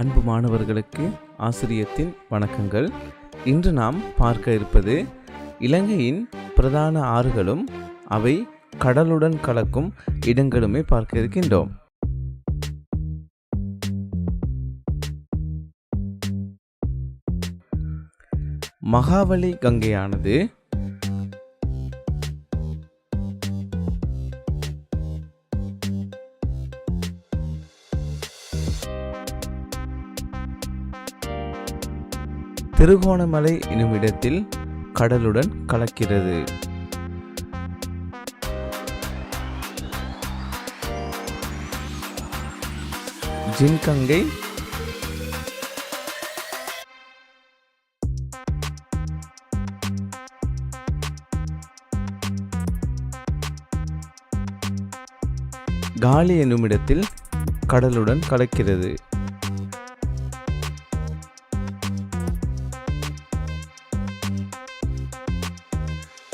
அன்பு மாணவர்களுக்கு ஆசிரியத்தின் வணக்கங்கள். இன்று நாம் பார்க்க இருப்பது இலங்கையின் பிரதான ஆறுகளும் அவை கடலுடன் கலக்கும் இடங்களுமே பார்க்க இருக்கின்றோம். மகாவலி கங்கையானது திருகோணமலை எனும் இடத்தில் கடலுடன் கலக்கிறது. ஜின்கங்கை. காலி எனும் இடத்தில் கடலுடன் கலக்கிறது.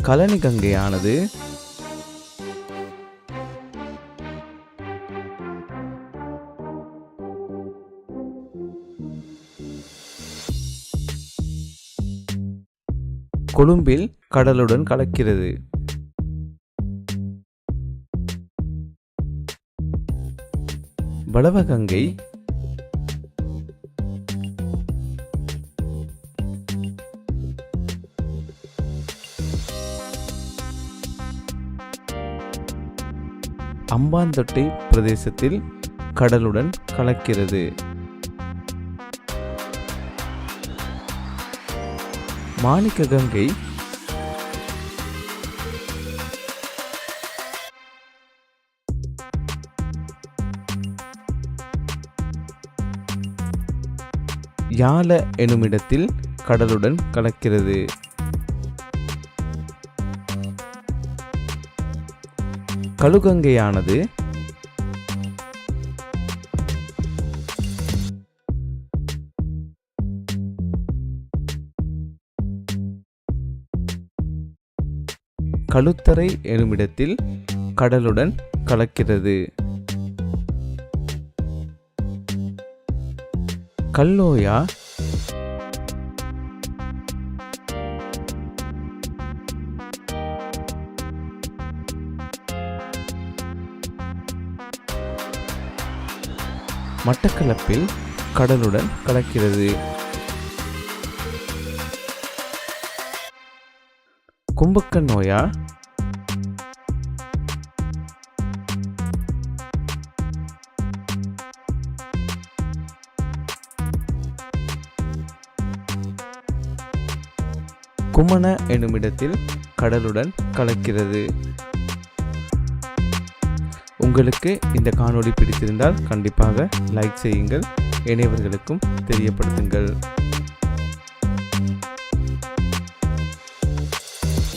கலனி கங்கையானது. கொழும்பில் கடலுடன் கலக்கிறது. வளவகங்கை அம்பாந்தொட்டை பிரதேசத்தில் கடலுடன் கலக்கிறது. மாணிக்க கங்கை யால எனுமிடத்தில் கடலுடன் கலக்கிறது. கழுகங்கையானது கழுத்தரை எனுமிடத்தில் கடலுடன் கலக்கிறது. கல்லோயா மட்டக்களப்பில் கடலுடன் கலக்கிறது. கும்பக்கன் நோயா? குமண எனுமிடத்தில் கடலுடன் கலக்கிறது. உங்களுக்கு இந்த காணொளி பிடித்திருந்தால் கண்டிப்பாக லைக் செய்யுங்கள். இணையவர்களுக்கும் தெரியப்படுத்துங்கள்.